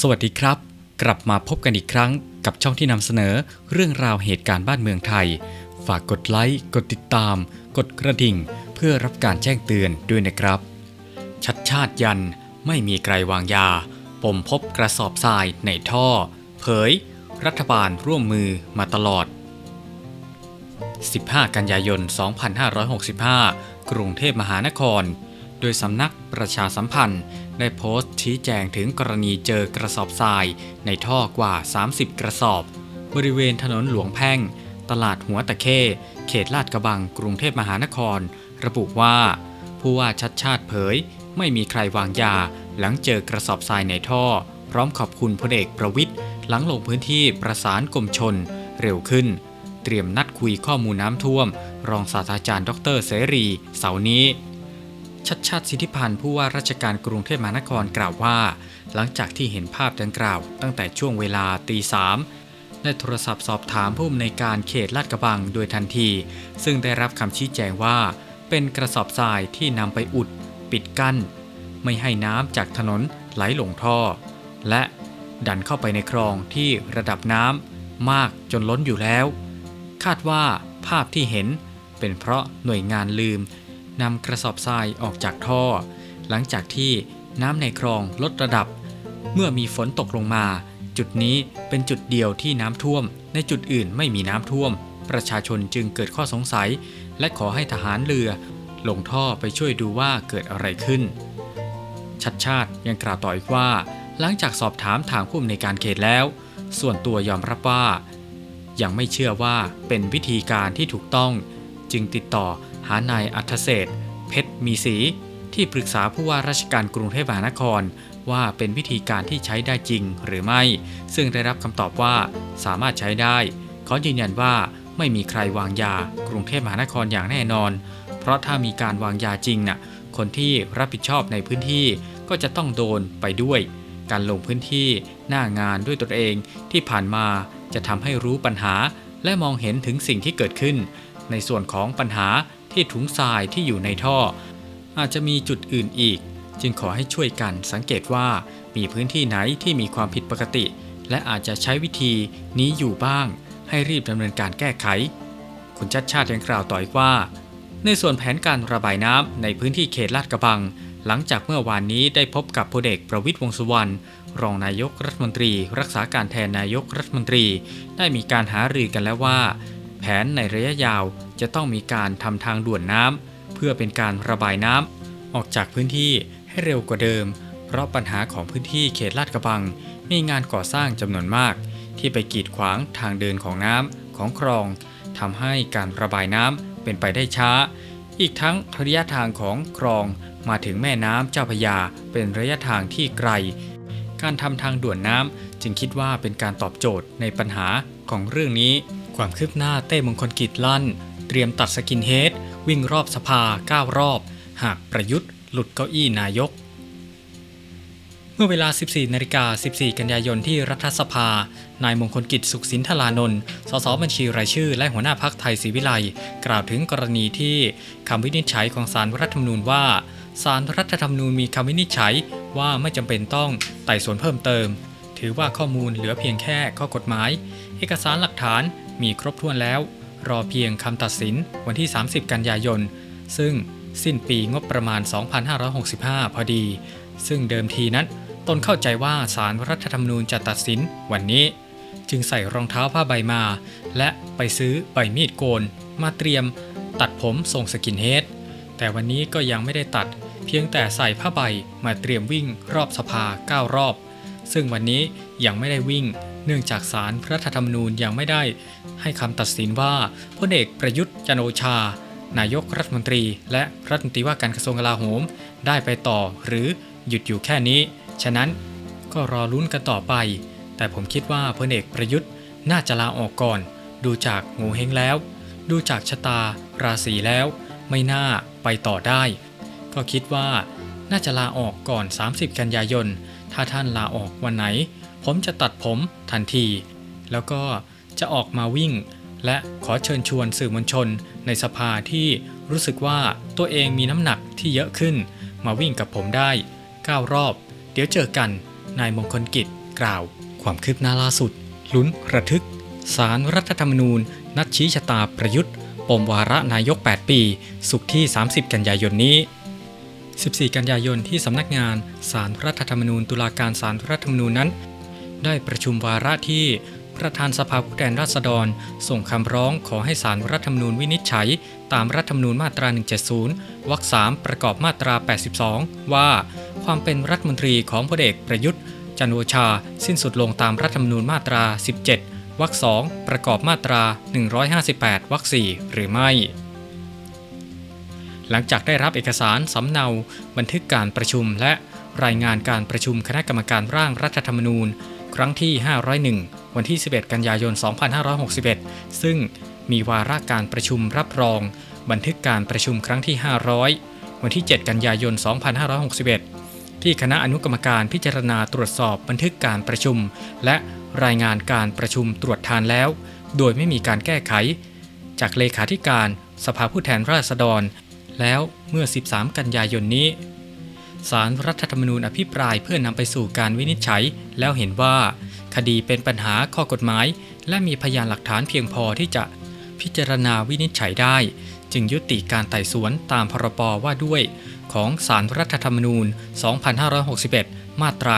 สวัสดีครับ กลับมาพบกันอีกครั้งกับช่องที่นำเสนอเรื่องราวเหตุการณ์บ้านเมืองไทย ฝากกดไลค์ กดติดตาม กดกระดิ่ง เพื่อรับการแจ้งเตือนด้วยนะครับ ชัดชาติยันไม่มีไกลวางยา ปมพบกระสอบทรายในท่อ เผย รัฐบาลร่วมมือมาตลอด 15 กันยายน 2565 กรุงเทพมหานคร ดยสำนักประชาสัมพันธ์ ได้โพสต์ชี้แจงถึงกรณีเจอกระสอบทราย ในท่อกว่า 30 กระสอบ บริเวณถนนหลวงแพ่ง ตลาดหัวตะเข้ เขตลาดกระบังกรุงเทพมหานคร ระบุว่า ผู้ว่าชัดชาติเผย ไม่มีใครวางยา หลังเจอกระสอบทรายในท่อ พร้อมขอบคุณพลเอกประวิทย์หลังลงพื้นที่ประสานกรมชน เร็วขึ้น เตรียมนัดคุยข้อมูลน้ำท่วม รองศาสตราจารย์ ดรเสรี เสาร์นี้ ชัดชาติสิทธิพันธ์ผู้ว่าราชการกรุงเทพมหานครกล่าวว่า หลังจากที่เห็นภาพดังกล่าว ตั้งแต่ช่วงเวลาตีสามได้โทรศัพท์สอบถามผู้อำนวยการเขตลาดกระบังโดยทันที ซึ่งได้รับคำชี้แจงว่า เป็นกระสอบทรายที่นำไปอุด ปิดกั้น ไม่ให้น้ำจากถนนไหลลงท่อ และดันเข้าไปในคลองที่ระดับน้ำมากจนล้นอยู่แล้ว คาดว่าภาพที่เห็นเป็นเพราะหน่วยงานลืม นำกระสอบทรายออกจากท่อ หลังจากที่น้ำในคลองลดระดับ เมื่อมีฝนตกลงมา จุดนี้เป็นจุดเดียวที่น้ำท่วม ในจุดอื่นไม่มีน้ำท่วม ประชาชนจึงเกิดข้อสงสัย และขอให้ทหารเรือ ลงท่อไปช่วยดูว่าเกิดอะไรขึ้น ชัดชาติยังกล่าวต่ออีกว่า หลังจากสอบถามทางผู้อำนวยการเขตแล้ว ส่วนตัวยอมรับว่ายังไม่เชื่อว่าเป็นวิธีการที่ถูกต้อง จึงติดต่อ หานายอัธเศษเพชรมีศรีที่ปรึกษาผู้ว่าราชการกรุงเทพมหานคร ว่าเป็นวิธีการที่ใช้ได้จริงหรือไม่ ซึ่งได้รับคำตอบว่าสามารถใช้ได้ขอยืนยันว่าไม่มีใครวางยากรุงเทพมหานครอย่างแน่นอน เพราะถ้ามีการวางยาจริงน่ะคนที่รับผิดชอบในพื้นที่ก็จะต้องโดนไปด้วย การลงพื้นที่หน้างานด้วยตนเองที่ผ่านมาจะทำให้รู้ปัญหาและมองเห็นถึงสิ่งที่เกิดขึ้น ในส่วนของปัญหา ที่ถุงทรายที่อยู่ในท่อ อาจจะมีจุดอื่นอีก จึงขอให้ช่วยกันสังเกตว่ามีพื้นที่ไหนที่มีความผิดปกติ และอาจจะใช้วิธีนี้อยู่บ้าง ให้รีบดำเนินการแก้ไข คุณชัดชาติยังกล่าวต่ออีกว่า ในส่วนแผนการระบายน้ำในพื้นที่เขตลาดกระบัง หลังจากเมื่อวานนี้ได้พบกับพลเอกประวิตยวงสุวรรณรองนายกรัฐมนตรี รักษาการแทนนายกรัฐมนตรี ได้มีการหารือกันแล้วว่า แผนในระยะยาวจะต้องมีการทำทางด่วนน้ำเพื่อเป็นการระบายน้ำออกจากพื้นที่ให้เร็วกว่าเดิม เพราะปัญหาของพื้นที่เขตลาดกระบัง มีงานก่อสร้างจำนวนมาก ที่ไปกีดขวางทางเดินของน้ำของคลองทำให้การระบายน้ำเป็นไปได้ช้า อีกทั้งระยะทางของคลองมาถึงแม่น้ำเจ้าพยาเป็นระยะทางที่ไกล การทำทางด่วนน้ำจึงคิดว่าเป็นการตอบโจทย์ในปัญหาของเรื่องนี้ ความคืบหน้าเต้มงคลกิจลั่น เตรียมตัดสกินเฮดวิ่งรอบสภา 9 รอบ หากประยุทธ์ หลุดเก้าอี้นายก เมื่อเวลา 14นาฬิกา14 กันยายนที่รัฐสภา นายมงคลกิจสุขสินธารานนท์สสบัญชีรายชื่อ และหัวหน้าพักไทยศรีวิไล์กล่าวถึงกรณีที่คำวินิจฉัยของศาลรัฐธรรมนูญว่าศาลรัฐธรรมนูญมีคำวินิจฉัยว่าไม่จำเป็นต้องไต่สวนเพิ่มเติม ถือว่าข้อมูลเหลือเพียงแค่ข้อกฎหมาย เอกสารหลักฐาน มีครบถ้วนแล้ว รอเพียงคำตัดสินวันที่ 30 กันยายน ซึ่งสิ้นปีงบประมาณ 2565 พอดี ซึ่งเดิมทีนั้นตนเข้าใจว่าศาลรัฐธรรมนูญจะตัดสินวันนี้ จึงใส่รองเท้าผ้าใบมา และไปซื้อใบมีดโกน มาเตรียม ตัดผมทรงสกินเฮดแต่วันนี้ก็ยังไม่ได้ตัด เพียงแต่ใส่ผ้าใบมาเตรียมวิ่งรอบสภา 9 รอบ ซึ่งวันนี้ยังไม่ได้วิ่ง เนื่องจากศาลรัฐธรรมนูญยังไม่ได้ ให้คำตัดสินว่าพลเอกประยุทธ์จันโอชา นายกรัฐมนตรี และรัฐมนตรีว่าการกระทรวงกลาโหม ได้ไปต่อหรือหยุดอยู่แค่นี้ ฉะนั้นก็รอลุ้นกันต่อไป แต่ผมคิดว่าพลเอกประยุทธ์น่าจะลาออกก่อน ดูจากงูเฮงแล้ว ดูจากชะตา ราศีแล้ว ไม่น่าไปต่อได้ ก็คิดว่าน่าจะลาออกก่อน 30 กันยายน ถ้าท่านลาออกวันไหน ผมจะตัดผมทันที แล้วก็ จะออกมาวิ่ง และขอเชิญชวนสื่อมวลชน ในสภาที่รู้สึกว่าตัวเองมีน้ำหนักที่เยอะขึ้น มาวิ่งกับผมได้ 9 รอบ เดี๋ยวเจอกัน นายมงคลกิจกล่าว ความคืบหน้าล่าสุด ลุ้นระทึก สารรัฐธรรมนูญ นัดชี้ชะตาประยุทธ์ ปมวาระนายก 8 ปี สุขที่ 30 กันยายนนี้ 14 กันยายนที่สำนักงานสารรัฐธรรมนูญตุลาการสารรัฐธรรมนูญนั้น ได้ประชุมวาระที่ ประธานสภาผู้แทนราษฎร ส่งคำร้องขอให้สารรัฐธรรมนูญวินิจฉัย ตามรัฐธรรมนูญมาตรา 170 วรรค3ประกอบมาตรา 82 ว่า ความเป็นรัฐมนตรีของพลเอกประยุทธ์ จันโอชา สิ้นสุดลงตามรัฐธรรมนูญมาตรา 17 วรรค2ประกอบมาตรา 158 วรรค4หรือไม่หลังจากได้รับเอกสารสำเนา บันทึกการประชุมและรายงานการประชุมคณะกรรมการร่างรัฐธรรมนูญ ครั้งที่ 501 วันที่ 11 กันยายน 2561 ซึ่งมีวาระการประชุมรับรอง บันทึกการประชุมครั้งที่ 500 วันที่ 7 กันยายน 2561 ที่คณะอนุกรรมการพิจารณาตรวจสอบบันทึกการประชุม และรายงานการประชุมตรวจทานแล้ว โดยไม่มีการแก้ไข จากเลขาธิการสภาผู้แทนราษฎร แล้วเมื่อ 13 กันยายนนี้ สารรัฐธรรมนูญอภิปรายเพื่อนำไปสู่การวินิจฉัย แล้วเห็นว่า คดีเป็นปัญหาข้อกฎหมาย และมีพยานหลักฐานเพียงพอที่จะพิจารณาวินิจฉัยได้ จึงยุติการไต่สวนตามพรบว่าด้วย ของสารรัฐธรรมนูญ 2561 มาตรา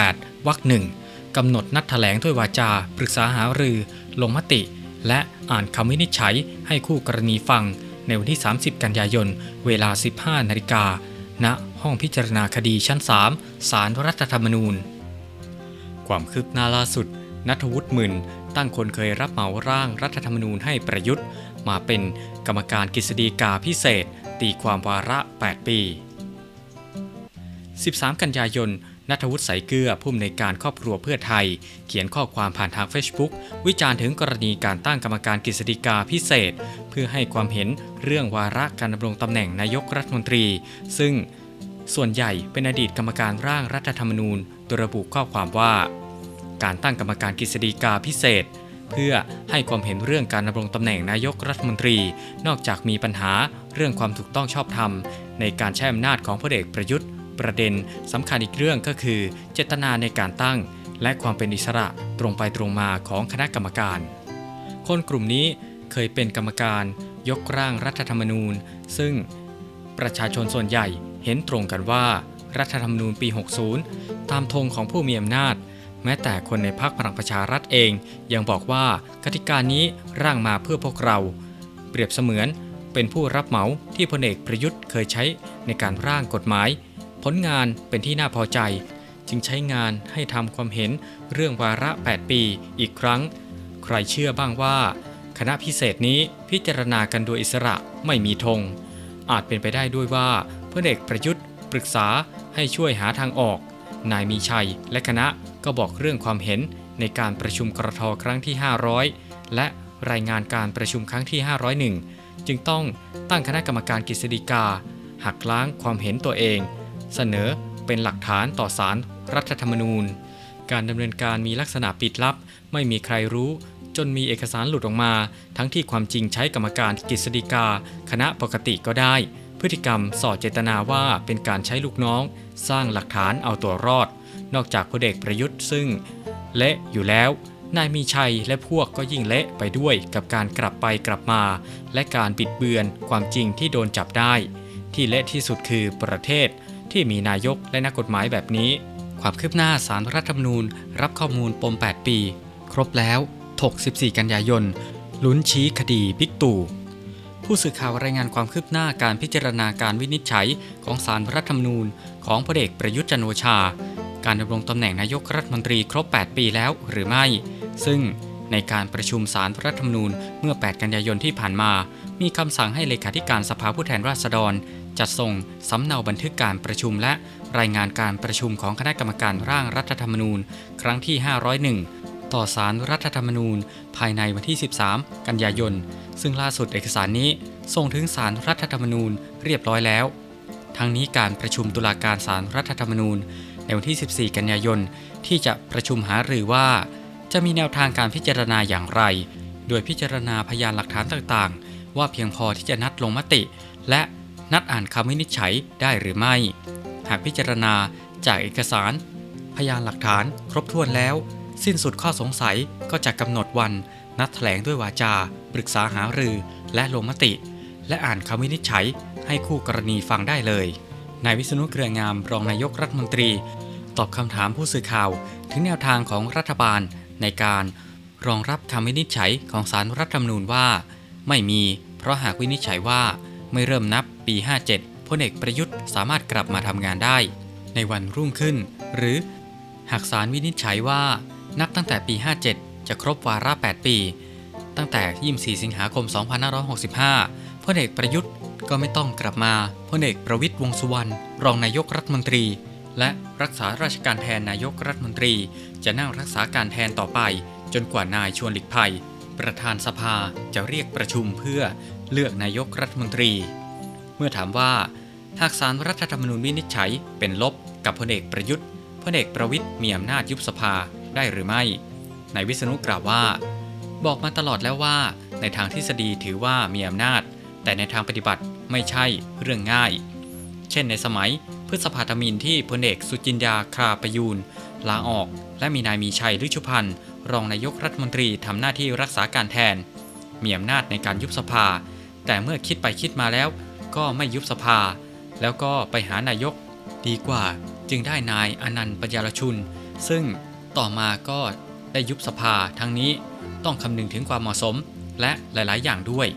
58 วรรคหนึ่งกำหนดนัดแถลงด้วยวาจา ปรึกษาหารือ ลงมติ และอ่านคำวินิจฉัยให้คู่กรณีฟัง ในวันที่ 30 กันยายน เวลา 15 นาฬิกาณ ห้องพิจารณาคดีชั้น3สารรัฐธรรมนูญ ความคืบหน้าล่าสุด นัทวุฒิหมื่นตั้งคนเคยรับเหมาร่างรัฐธรรมนูญให้ประยุทธ์ มาเป็นกรรมการกฤษฎีกาพิเศษ ตีความวาระ 8 ปี 13 กันยายนนัทวุฒิใสเกลือผู้อำนวยการครอบครัวเพื่อไทย เขียนข้อความผ่านทาง Facebook วิจารณ์ถึงกรณีการตั้งกรรมการกฤษฎีกาพิเศษ เพื่อให้ความเห็นเรื่องวาระการดำรงตำแหน่งนายกรัฐมนตรี ซึ่ง ส่วนใหญ่เป็นอดีตกรรมการร่างรัฐธรรมนูญโดยระบุข้อความว่า การตั้งกรรมการกฤษฎีกาพิเศษ เพื่อให้ความเห็นเรื่องการดำรงตำแหน่งนายกรัฐมนตรี นอกจากมีปัญหาเรื่องความถูกต้องชอบธรรม ในการใช้อำนาจของพลเอกประยุทธ์ ประเด็นสำคัญอีกเรื่องก็คือ เจตนาในการตั้ง และความเป็นอิสระตรงไปตรงมาของคณะกรรมการ คนกลุ่มนี้เคยเป็นกรรมการยกร่างรัฐธรรมนูญ ซึ่งประชาชนส่วนใหญ่ เห็นตรงกันว่า รัฐธรรมนูญปี 60 ตามธงของผู้มีอำนาจ แม้แต่คนในพรรคพลังประชารัฐเอง ยังบอกว่ากติกานี้ร่างมาเพื่อพวกเรา เปรียบเสมือนเป็นผู้รับเหมาที่พลเอกประยุทธ์เคยใช้ในการร่างกฎหมาย ผลงานเป็นที่น่าพอใจ จึงใช้งานให้ทำความเห็นเรื่องวาระ 8 ปีอีกครั้ง ใครเชื่อบ้างว่า คณะพิเศษนี้พิจารณากันโดยอิสระไม่มีธงอาจเป็นไปได้ด้วยว่า พลเอกประยุทธ์ ปรึกษาให้ช่วยหาทางออก นายมีชัยและคณะก็บอกเรื่องความเห็นในการประชุมกรทครั้งที่ 500 และรายงานการประชุมครั้งที่ 501 จึงต้องตั้งคณะกรรมการกฤษฎีกา หักล้างความเห็นตัวเอง เสนอเป็นหลักฐานต่อศารรัฐธรรมนูญ การดำเนินการมีลักษณะปิดลับ ไม่มีใครรู้จนมีเอกสารหลุดออกมา ทั้งที่ความจริงใช้กรรมการกฤษฎีกา คณะปกติก็ได้ พฤติกรรมส่อเจตนาว่าเป็นการใช้ลูกน้อง สร้างหลักฐานเอาตัวรอด นอกจากพลเอกประยุทธ์ซึ่ง เละอยู่แล้วนายมีชัยและพวกก็ยิ่งเละไปด้วยกับการกลับไปกลับมา และการบิดเบือนความจริงที่โดนจับได้ ที่เละที่สุดคือประเทศที่มีนายกและนักกฎหมายแบบนี้ ความคืบหน้าสารรัฐธรรมนูญ รับข้อมูลปม 8 ปี ครบแล้ว ถก 14 กันยายนลุ้นชี้คดีบิ๊กตู่ ผู้สื่อข่าวรายงานความคืบหน้าการพิจารณาการวินิจฉัยของสารรัฐธรรมนูญ ของพลเอกประยุทธ์จันโอชา การดำรงตำแหน่งนายกรัฐมนตรีครบ 8 ปีแล้วหรือไม่ ซึ่งในการประชุมสารรัฐธรรมนูญเมื่อ 8 กันยายนที่ผ่านมา มีคำสั่งให้เลขาธิการสภาผู้แทนราษฎร จัดส่งสำเนาบันทึกการประชุมและรายงานการประชุมของคณะกรรมการร่างรัฐธรรมนูญ ครั้งที่ 501 ต่อสารรัฐธรรมนูญ ภายในวันที่ 13 กันยายน ซึ่งล่าสุดเอกสารนี้ส่งถึงสารรัฐธรรมนูญเรียบร้อยแล้ว ทั้งนี้การประชุมตุลาการสารรัฐธรรมนูญ ในวันที่ 14 กันยายน ที่จะประชุมหารือว่า จะมีแนวทางการพิจารณาอย่างไร โดยพิจารณาพยานหลักฐานต่างๆ ว่าเพียงพอที่จะนัดลงมติ และนัดอ่านคำวินิจฉัยได้หรือไม่ หากพิจารณาจากเอกสาร พยานหลักฐานครบถ้วนแล้ว สิ้นสุดข้อสงสัยก็จะกำหนดวัน นัดแถลงด้วยวาจา ปรึกษาหารือ และลงมติ และอ่านคำวินิจฉัย ให้คู่กรณีฟังได้เลยนายวิษณุเครืองามรองนายกรัฐมนตรี ตอบคำถามผู้สื่อข่าว ถึงแนวทางของรัฐบาลในการรองรับคำวินิจฉัยของสารรัฐธรรมนูญว่า ไม่มีเพราะหากวินิจฉัยว่าไม่เริ่มนับปี 57พลเอกประยุทธ์สามารถกลับมาทำงานได้ ในวันรุ่งขึ้น หรือ หากศาลวินิจฉัยว่า นับตั้งแต่ปี 57 จะครบวาระ 8 ปี ตั้งแต่ 24 สิงหาคม 2565พลเอกประยุทธ์ก็ไม่ต้องกลับมาพลเอกประวิตยวงสุวรรณรองนายกรัฐมนตรี และรักษาราชการแทนนายกรัฐมนตรี จะนั่งรักษาการแทนต่อไป จนกว่านายชวนหลีกภัย ประธานสภาจะเรียกประชุมเพื่อเลือกนายกรัฐมนตรี เมื่อถามว่าหากสารรัฐธรรมนูญวินิจฉัยเป็นลบกับพลเอกประยุทธ์พลเอกประวิทย์มีอำนาจยุบสภา ได้หรือไม่ นายวิษณุกล่าวว่า บอกมาตลอดแล้วว่า ในทางทฤษฎีถือว่ามีอำนาจ แต่ในทางปฏิบัติไม่ใช่เรื่องง่าย เช่นในสมัยพฤษภาธมินที่พลเอกสุจินยาคราประยูนลาออก และมีนายมีชัยฤชุพันธ์รองนายกรัฐมนตรีทำหน้าที่รักษาการแทน มีอำนาจในการยุบสภา แต่เมื่อคิดไปคิดมาแล้ว ก็ไม่ยุบสภา แล้วก็ไปหานายก ดีกว่า จึงได้นายอนันต์ปัญญารชุน ซึ่ง ต่อมาก็ได้ยุบสภาทั้งนี้ต้องคำนึงถึงความเหมาะสมและหลาย ๆ อย่างด้วย